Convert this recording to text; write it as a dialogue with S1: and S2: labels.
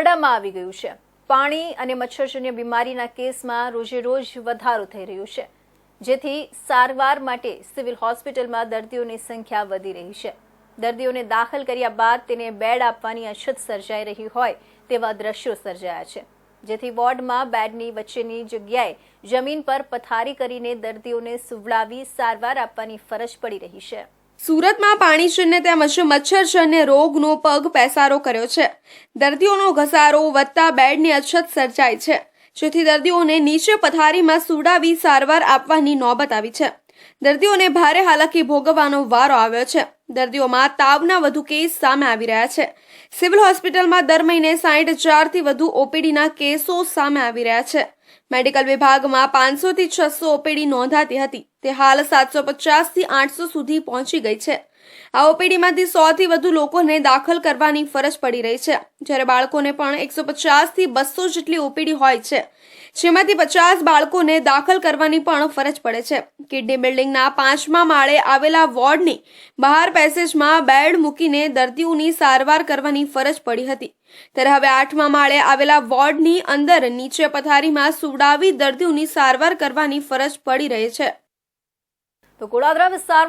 S1: ખરડામાં આવી ગયું છે. પાણી અને મચ્છરજન્ય બીમારીના કેસમાં રોજે રોજ વધારો થઈ રહ્યો છે. જેથી સારવાર માટે સિવિલ હોસ્પિટલમાં દર્દીઓની સંખ્યા વધી રહી છે. દર્દીઓને દાખલ કર્યા બાદ તેને બેડ આપવાની અછત સર્જાઈ રહી હોય તેવા દ્રશ્યો સર્જાયા છે. જેથી વોર્ડમાં બેડની વચ્ચેની જગ્યાએ જમીન પર પથારી કરીને દર્દીઓને સુવડાવી સારવાર આપવાની ફરજ પડી રહી છે.
S2: સુરતમાં પાણી પાણીજન્ય તેમજ મચ્છરજન્ય રોગનો પગ પેસારો કર્યો છે. દર્દીઓનો ઘસારો વધતા બેડની અછત સર્જાય છે. જેથી દર્દીઓને નીચે પથારીમાં સુડાવી સારવાર આપવાની નોબત આવી છે. દર્દીઓને ભારે હાલાકી ભોગવવાનો વારો આવ્યો છે. દર્દીઓમાં તાવના વધુ કેસ સામે આવી રહ્યા છે. સિવિલ હોસ્પિટલમાં દર મહિને સાઠ હજારથી વધુ ઓપીડીના કેસો સામે આવી રહ્યા છે. મેડિકલ વિભાગમાં પાંચસોથી છસો ઓપીડી નોંધાતી હતી. તે હાલ સાતસો પચાસથી આઠસો સુધી પહોંચી ગઈ છે. આ ઓપીડીમાંથી સોથી વધુ લોકોને દાખલ કરવાની ફરજ પડી રહી છે. જ્યારે બાળકોને પણ એકસો પચાસથી બસો જેટલી ઓપીડી હોય છે. જેમાંથી પચાસ બાળકોને દાખલ કરવાની પણ ફરજ પડે છે. કિડની બિલ્ડિંગના પાંચમા માળે આવેલા વોર્ડની બહાર પેસેજમાં બેડ મૂકીને દર્દીઓની સારવાર કરવાની ફરજ પડી હતી. ત્યારે હવે આઠમા માળે આવેલા વોર્ડની અંદર નીચે પથારીમાં સુવડાવી દર્દીઓની સારવાર કરવાની ફરજ પડી રહી છે.
S1: તો કોડાદરા વિસ્તારમાં